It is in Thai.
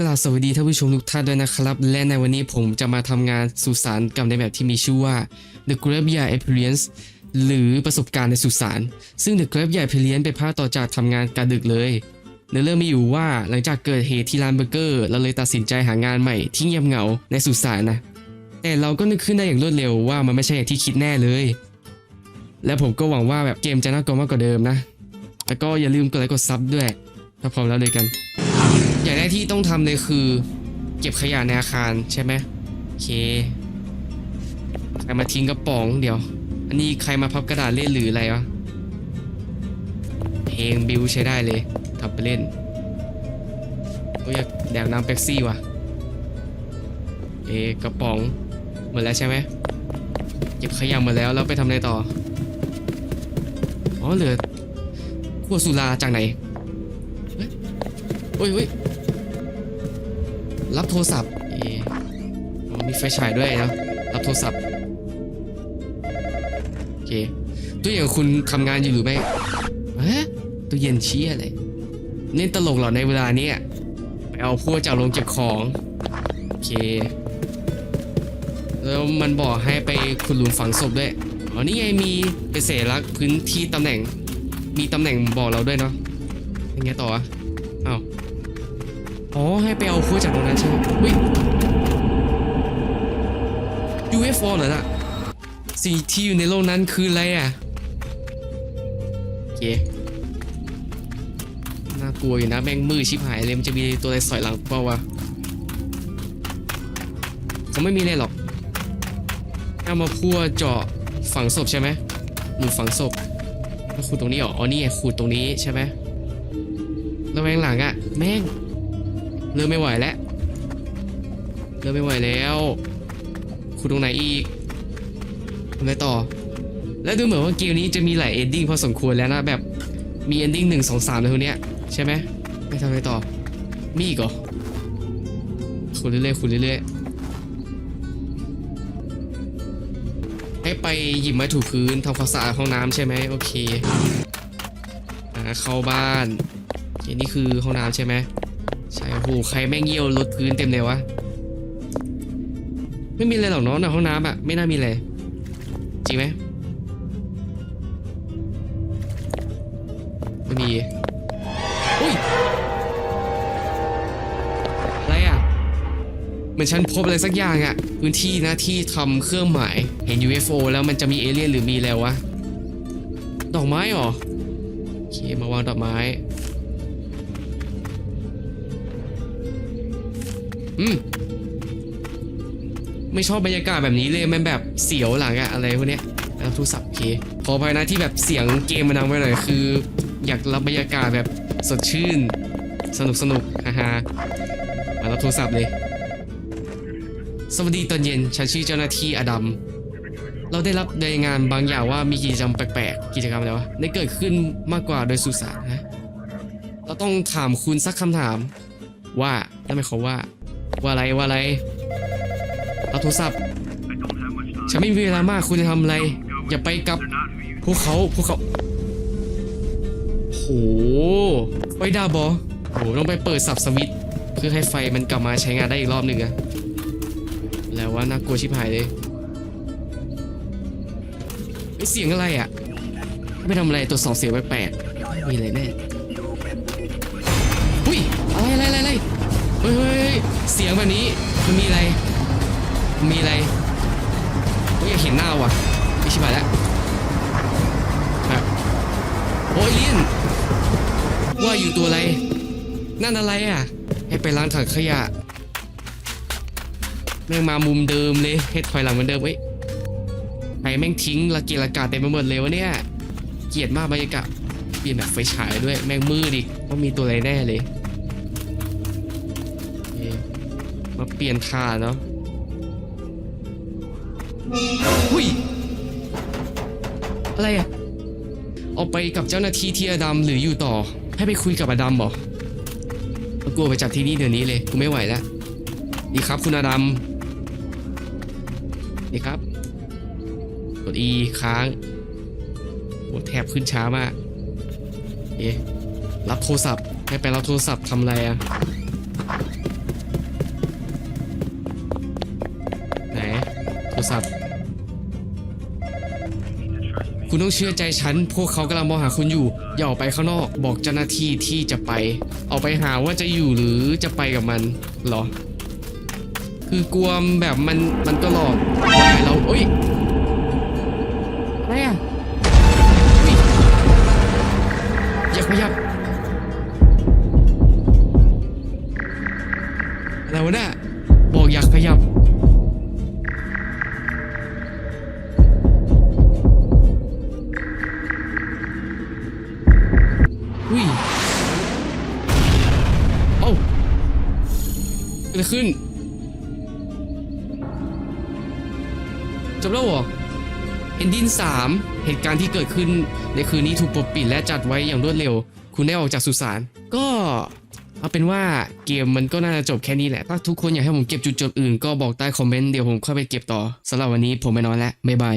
กราบสวัสดีท่านผู้ชมทุกท่านด้วยนะครับ และในวันนี้ผมจะมาทำงานสุสานกับในแบบที่มีชื่อว่า The Graveyard Experience หรือประสบการณ์ในสุสานซึ่ง The Graveyard Experience เป็นภาคต่อจากทำงานกลารดึกเลยเนื้อเรื่องมีอยู่ว่าหลังจากเกิดเหตุที่ร้านเบอร์เกอร์เราเลยตัดสินใจหางานใหม่ที่เงียบเหงาในสุสานนะแต่เราก็นึกขึ้นได้อย่างรวดเร็วว่ามันไม่ใช่อย่างที่คิดแน่เลย และผมก็หวังว่าแบบเกมจะน่ากลัวมากกว่าเดิมนะแล้วก็อย่าลืมกดไลค์กดซับด้วยถ้าพร้อมแล้วเลยกัน อย่างแรกที่ต้องทำเลยคือ เก็บขยะในอาคารใช่ไหมโอเคใครมาทิ้งกระป๋องเดี๋ยว อันนี้ใครมาพับกระดาษเล่นหรืออะไรวะเพลงบิวใช้ได้เลยทำไปเล่นโอ้ยอยากแดกน้ำเป๊ปซี่ว่ะ เอกระป๋องหมดแล้วใช่ไหมเก็บขยะหมดแล้วแล้วไปทำอะไรต่อ อ๋อเหลือขวดสุราจากไหนเฮ้ยเฮ้ย รับโทรศัพท์มีไฟฉายด้วยนะรับโทรศัพท์โอเคตัวอย่างคุณทำงานอยู่หรือไม่ฮะตัวเย็นชี้อะไรเล่นตลกเหรอในเวลานี้ไปเอาพวกจากโรงเก็บของโอเค แล้วมันบอกให้ไปขุดหลุมฝังศพด้วยอ๋อนี่ไงมีเป็นเสลักพื้นที่ตำแหน่ง มีตำแหน่งบอกเราด้วยเนาะยังไงต่ออะ อ๋อให้ไปเอาพวจากตรงนั้นใช่ไหมวิ UFO เหรอน่ะสิ่งที่อยู่ในโลกนั้นคืออะไรอะโอเคน่ากลัวอยู่นะแม่งมือชิบหายเลยมันจะมีตัวอะไรสอยหลังเปล่าวะเขาไม่มีเลยหรอกเอามาพัวเจาะฝังศพใช่ไหมหลุมฝังศพแล้วขุดตรงนี้เหรออ๋อนี่ขุดตรงนี้ใช่ไหมแล้วแม่งหลังอะแม่ง เริ่มไม่ไหวแล้ว เริ่มไม่ไหวแล้วขุดตรงไหนอีกทำไงต่อ แล้วดูเหมือนว่าเกมนี้จะมีหลายเอนดิ้งพอสมควรแล้วนะแบบมีเอนดิ้งหนึ่งสองสามในพวกเนี้ยใช่ไหมไปทำไงต่อ มีอีกเหรอขุดเรื่อยๆขุดเรื่อยๆให้ไปหยิบไม้ถูพื้นทำความสะอาดห้องน้ำใช่ไหมโอเคอ่าเข้าบ้านอเคนี่คือห้องน้ำใช่ไหม ใช่โอ้โหใครแม่งเยี่ยวรถพื้นเต็มเลยวะ ไม่มีอะไรหรอกเนาะในห้องน้ำอะไม่น่ามีอะไร จริงไหมไม่มีอุ้ยอะไรอะเหมือนฉันพบอะไรสักอย่างอะพื้นที่นะที่ทำเครื่องหมายเห็น UFO แล้วมันจะมีเอเลี่ยนหรือมีแล้ววะ ดอกไม้เหรอโอเคมาวางดอกไม้ อืมไม่ชอบบรรยากาศแบบนี้เลยมันแบบเสียวหลังอะอะไรพวกเนี้ยแล้วโทรศัพท์โอเคขออภัยนะที่แบบเสียงเกมมันดังไปหน่อยคือ อยากรับบรรยากาศแบบสดชื่น สนุกสนุกฮ่าฮ่ามารับโทรศัพท์เลย สวัสดีตอนเย็นฉันชื่อเจ้าหน้าที่อดัมเราได้รับรายงานบางอย่างว่ามีกิจกรรมแปลกๆ กิจกรรมอะไรวะได้เกิดขึ้นมากกว่าโดยสุสานนะ เราต้องถามคุณสักคำถามว่านั่นหมายควาว่า ว่าอะไรว่าอะไรเอาโทรศัพท์ ฉันไม่มีเวลามากคุณจะทำอะไร อย่าไปกับพวกเขาพวกเขาโหไฟดับบอโหต้องไปเปิดสับสวิตช์เพื่อให้ไฟมันกลับมาใช้งานได้อีกรอบหนึ่งอะแล้วว่าน่ากลัวชิบหายเลยไอเสียงอะไรอะไม่ทำอะไรตัวจสองเสียงแปลกๆมีอะไรแน่อุ้ยอะไรอะไรอะไรอะไรเฮ้ยเฮ้ ยเสียงแบบนี้มันมีอะไรมันมีอะไรโอ้ยอยากเห็นหน้าว่ะไม่ชิบหายแล้วโอ้ยลียนว่าอยู่ตัวอะไร นั่นอะไรอะ ให้ไปล้างถังขยะแม่งมามุมเดิมเลยให้ถอยหลังเหมือนเดิมเว้ยใครแม่งทิ้งละเกียระกาศเต็มไปหมดเลยวะเนี่ย เกลียดมากบรรยากาศเปลี่ยนแบบไฟฉายด้วย แม่งมืดอีกว่ามีตัวอะไรแน่เลย มาเปลี่ยนท่าเนาะหุยอะไรอะออกไปกับเจ้าหน้าที่ที่อดัมหรืออยู่ต่อ ให้ไปคุยกับอดัมเหรอเอากลัวไปจากที่นี่เดี๋ยวนี้เลยกูไม่ไหวแล้วดีครับคุณอดัมดีครับ กด E ค้างโหแทบขึ้นช้ามากเอ๊ะรับโทรศัพท์ให้ไปรับโทรศัพท์ทำอะไรอะ ศัพท์ คุณต้องเชื่อใจฉัน พวกเขากำลังมองหาคุณอยู่ อย่าออกไปข้างนอก บอกเจ้าหน้าที่ที่จะไป ออกไปหาว่าจะอยู่หรือจะไปกับมันเหรอ คือกลัวแบบมันมันก็หลอกเราเอ้ยอะไรอะอยอย่าขยับอะไรวะเนี่ยบอกอยากขยับ อะไรขึ้นจบแล้วเหรอเอนดิน3เหตุการณ์ที่เกิดขึ้นในคืนนี้ถูกปกปิดและจัดไว้อย่างรวดเร็ว คุณได้ออกจากสุสานก็เอาเป็นว่าเกมมันก็น่าจะจบแค่นี้แหละ ถ้าทุกคนอยากให้ผมเก็บจุดจบอื่นก็บอกใต้คอมเมนต์เดี๋ยวผมค่อยไปเก็บต่อสำหรับวันนี้ผมไปนอนแล้วบ๊ายบาย